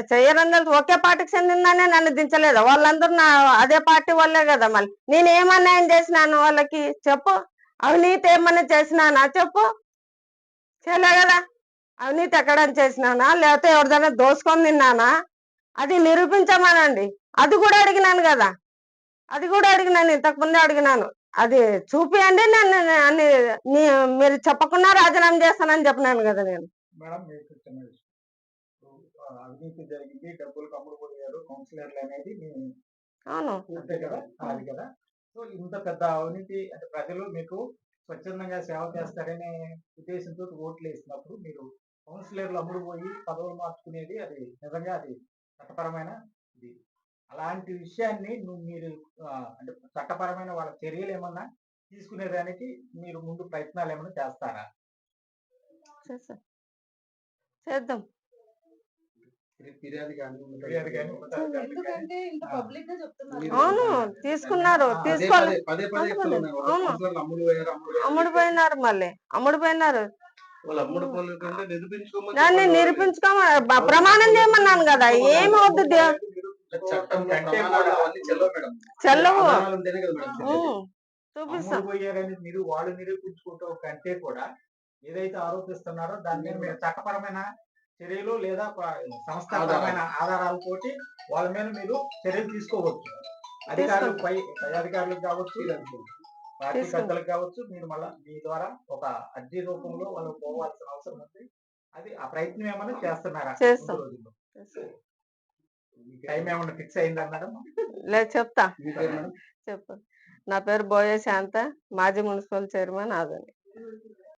చెయ్యరని ఒకే పార్టీకి చెందిందనే నన్ను దించలేదు. వాళ్ళందరూ నా అదే పార్టీ వాళ్ళే కదా మళ్ళీ నేను ఏమన్యాయం చేసినాను వాళ్ళకి? చెప్పు. అవినీతి ఏమన్నా చేసినానా? చెప్పు. చేయలే కదా. అవినీతి ఎక్కడని చేసినానా? లేకపోతే ఎవరిదైనా దోసుకొని తిన్నానా? అది నిరూపించమనండి. అది కూడా అడిగినాను కదా. అది కూడా అడిగినాను. ఇంతకుముందే అడిగినాను. అది చూపియండి. నేను అన్ని మీరు చెప్పకుండా రాజీనామా చేస్తానని చెప్పినాను కదా నేను మేడం మీకు చిన్న విషయం ఇప్పుడు, ఆ, అవినీతి జరిగింది. డబ్బులు కమ్ముడు పోయారు. కౌన్సిలర్లు అనేది అవును. అంతే కదా? అది కదా? సో ఇంత పెద్ద అవినీతి అంటే ప్రజలు మీకు స్వచ్ఛందంగా సేవ చేస్తారనే ఉద్దేశంతో ఓట్లు వేసినప్పుడు మీరు కౌన్సిలర్లు అమ్ముడు పోయి పదవులు మార్చుకునేది అది నిజంగా అది చట్టపరమైన ఇది. అలాంటి విషయాన్ని నువ్వు మీరు అంటే చట్టపరమైన వాళ్ళ చర్యలు ఏమన్నా తీసుకునేదానికి మీరు ముందు ప్రయత్నాలు ఏమైనా చేస్తారా? చేస్తాం. చేద్దాం. అవును తీసుకున్నారు తీసుకోవాలి. అమ్ముడు పోయినారు మళ్ళీ అమ్ముడు పోయినారు. నిరూపించుకోమని దాన్ని. నిరూపించుకో ప్రమాణం చేయమన్నాను కదా ఏమి వద్దు చెల్లవు చూపిస్తాం. మీరు వాళ్ళు కంటే కూడా ఏదైతే ఆరోపిస్తున్నారో దాని మీద మీరు చట్టపరమైన? చర్యలు లేదా సంస్థాపరమైన ఆధారాలతోటి వాళ్ళ మీద మీరు చర్యలు తీసుకోవచ్చు. అధికారులు పై పై అధికారులకు కావచ్చు పార్టీ. పెద్దలకు కావచ్చు మీరు మళ్ళా మీ ద్వారా ఒక అర్జీ రూపంలో వాళ్ళు పోవాల్సిన అవసరం ఉంది. అది ఆ ప్రయత్నం ఏమైనా చేస్తున్నారా రోజుల్లో? టైం ఏమైనా ఫిక్స్ అయిందా మేడం? లేదు చెప్తా. చెప్పు. నా పేరు బోయే శాంత మాజీ మున్సిపల్ చైర్మన్ ఆదని.